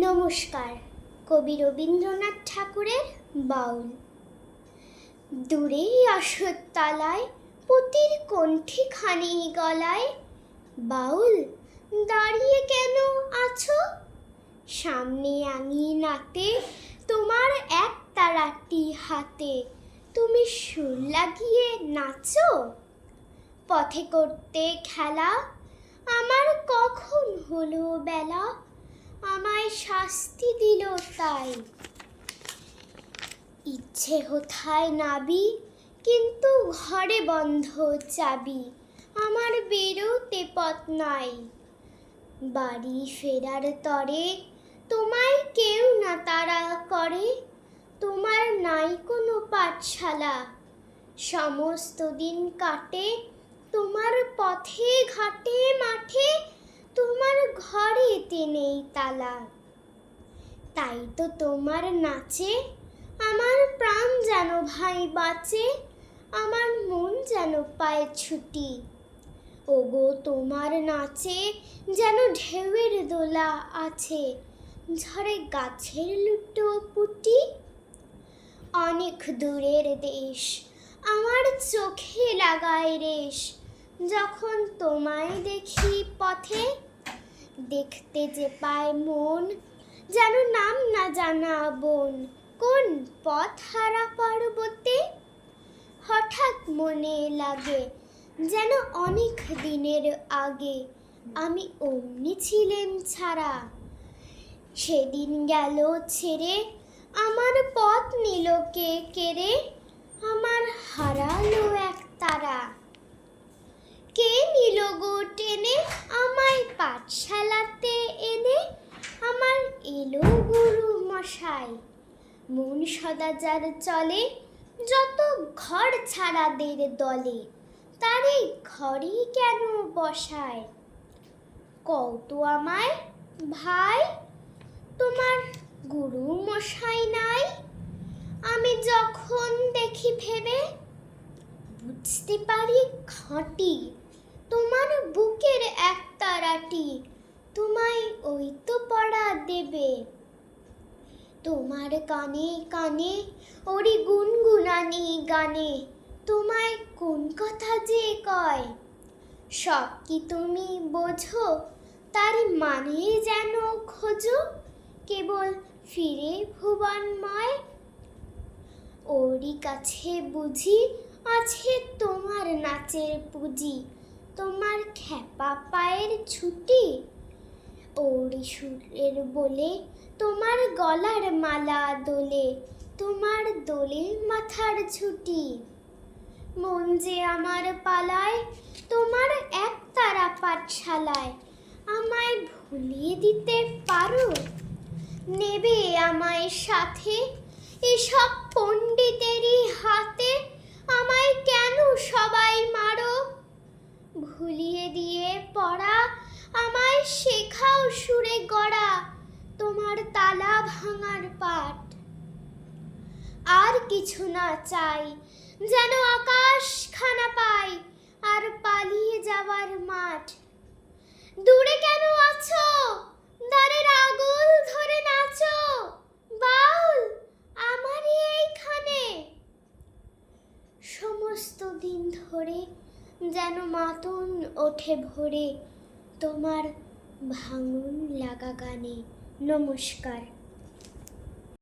নমস্কার, কবি রবীন্দ্রনাথ ঠাকুরের বাউল। দূরেই অশ্বত্থালায় পুতির কণ্ঠিখানি গলায়, বাউল, দাঁড়িয়ে কেন আছো? সামনে আমি নাতে, তোমার এক তারাটি হাতে, তুমি সুর লাগিয়ে নাচো? পথে করতে খেলা, আমার কখন হলো বেলা? আমায় শাস্তি দিল তাই। ইচ্ছে হোথায় নাবি, কিন্তু ঘরে বন্ধ চাবি। আমার বেরোতে পথ নাই। বাড়ি ফেরার তরে তোমায় কেউ না তারা করে। তোমার নাই কোনো পাঠশালা। সমস্ত দিন কাটে তোমার পথে, ঘাটে, মাঠে তোমার ঘরে ঘরেতে নেই তালা। তাই তো তোমার নাচে আমার প্রাণ যেন ভাই বাঁচে, আমার মন যেন পায় ছুটি। ওগো, তোমার নাচে যেন ঢেউয়ের দোলা আছে ঝড়ে গাছের লুটো পুটি। অনেক দূরের দেশ আমার চোখে লাগায় রেশ যখন তোমায় দেখি পথে, দেখতে যে পায় মন, যেন নাম না জানা বোন, কোন পথ হারা পর্বতে? হঠাৎ মনে লাগে যেন অনেক দিনের আগে আমি অমনি ছিলেন ছাড়া। সেদিন গেল ছেড়ে, আমার পথ নিল কে কেড়ে, আমার হারালো এক তারা কে নিল গো টেনে আমায় পাঠশালাতে এনে আমার এলো গুরু মশাই। মন সদা যার চলে, যত ঘর ছাড়াদের দলে, তারে ঘরেই কেন বসায়? কত আমায়, ভাই, তোমার গুরু মশাই নাই? আমি যখন দেখি ভেবে, বুঝতে পারি খাঁটি তোমার বুকের এক তারাটি তোমায় ওই তো পড়া দেবে। তোমার কানে কানে ওরি গুনগুনানি গানে তোমায় কোন কথা যে কয়? সব কি তুমি বোঝো? তার মানে যেন খোঁজো? কেবল ফিরে ভুবনময়? ওরই কাছে বুঝি আছে তোমার নাচের পুঁজি। তোমার খেপা পায়ের ছুটি? ওরি সুরের বলে তোমার গলার মালা দোলে, তোমার দোলে মাথার ছুটি। মন যে আমার পালায়, তোমার এক তারা পাঠশালায়, আমায় ভুলিয়ে দিতে পারো? নেবে আমায় সাথে এসব পণ্ডিতেরই হাতে, আমায় কেন সবাই মারো? ভুলিয়ে দিয়ে পড়া, আমায় শেখাও সুরে গড়া, তোমার তালা ভাঙার পাঠ। আর কিছু না চাই, যেন আকাশ খানা পাই, আর পালিয়ে যাওয়ার মাঠ। দূরে কেন আছো? দ্বারের আগুল ধরে নাচো বাউল আমারই এইখানে সমস্ত দিন ধরে যেন মাতন ওঠে ভরে। তোমার ভাঙন লাগা গানে নমস্কার।